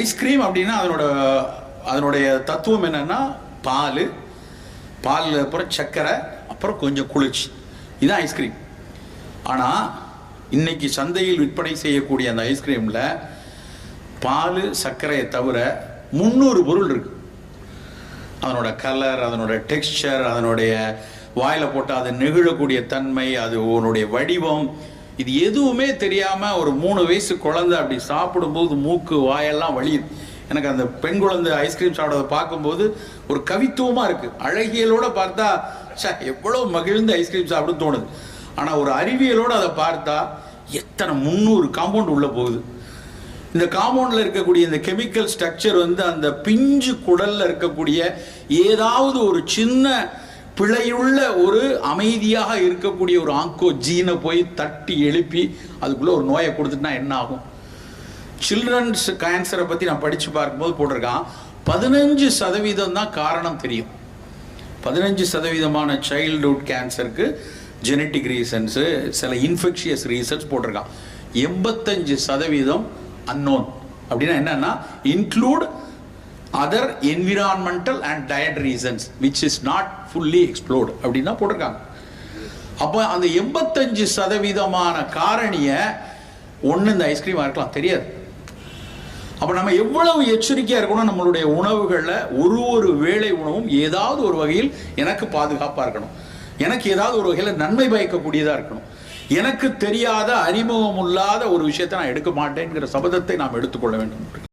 Ice cream அப்படின்னா அதனோட அதனுடைய தத்துவம் என்னென்னா பால் பாலில் அப்புறம் சர்க்கரை அப்புறம் கொஞ்சம் குளிர்ச்சி. இதுதான் ஐஸ்கிரீம் ஆனால் இன்னைக்கு சந்தையில் விற்பனை செய்யக்கூடிய அந்த ஐஸ்கிரீமில் பால் சர்க்கரையை தவிர முந்நூறு பொருள் இருக்குது அதனோட கலர் அதனோட டெக்ஸ்சர் அதனுடைய வாயில் போட்டால் அது நெகிழக்கூடிய தன்மை அது உன்னுடைய வடிவம் இது எதுவுமே தெரியாமல் ஒரு மூணு வயசு குழந்தை அப்படி சாப்பிடும்போது மூக்கு வாயெல்லாம் வலியுது. எனக்கு அந்த பெண் குழந்தை ஐஸ்கிரீம் சாப்பிட்றத பார்க்கும்போது ஒரு கவித்துவமாக இருக்குது அழகியலோட பார்த்தா ச்சே எவ்வளோ மகிழ்ந்து ஐஸ்கிரீம் சாப்பிடும் தோணுது. ஆனால் ஒரு அறிவியலோடு அதை பார்த்தா எத்தனை முந்நூறு காம்பவுண்ட் உள்ளே போகுது. இந்த காம்பவுண்டில் இருக்கக்கூடிய இந்த கெமிக்கல் ஸ்ட்ரக்சர் வந்து அந்த பிஞ்சு குடலில் இருக்கக்கூடிய ஏதாவது ஒரு சின்ன பிழையுள்ள ஒரு அமைதியாக இருக்கக்கூடிய ஒரு ஆங்கோ ஜீனை போய் தட்டி எழுப்பி அதுக்குள்ளே ஒரு நோயை கொடுத்துட்டுனா என்ன ஆகும்? சில்ட்ரன்ஸ் கேன்சரை பற்றி நான் படித்து பார்க்கும்போது போட்டிருக்கான். பதினஞ்சு சதவீதம் தான் காரணம் தெரியும். பதினஞ்சு சதவீதமான சைல்டுஹுட் கேன்சருக்கு ஜெனட்டிக் ரீசன்ஸு சில இன்ஃபெக்ஷியஸ் ரீசன்ஸ் போட்டிருக்கான். எண்பத்தஞ்சு சதவீதம் அன்னோன் அப்படின்னா என்னன்னா include other environmental and diet reasons which is not fully explored அப்படின்னு தான் போட்டிருக்காங்க. அப்போ அந்த எண்பத்தஞ்சு சதவீதமான காரணியை ஒன்று இந்த ஐஸ்கிரீமாக இருக்கலாம் தெரியாது. அப்போ நம்ம எவ்வளவு எச்சரிக்கையாக இருக்கணும்? நம்மளுடைய உணவுகளில் ஒரு ஒரு வேளை உணவும் ஏதாவது ஒரு வகையில் எனக்கு பாதுகாப்பாக இருக்கணும். எனக்கு ஏதாவது ஒரு வகையில் நன்மை பயக்கக்கூடியதாக இருக்கணும். எனக்கு தெரியாத அறிமுகம் இல்லாத ஒரு விஷயத்தை நான் எடுக்க மாட்டேங்கிற சபதத்தை நாம் எடுத்துக்கொள்ள வேண்டும்.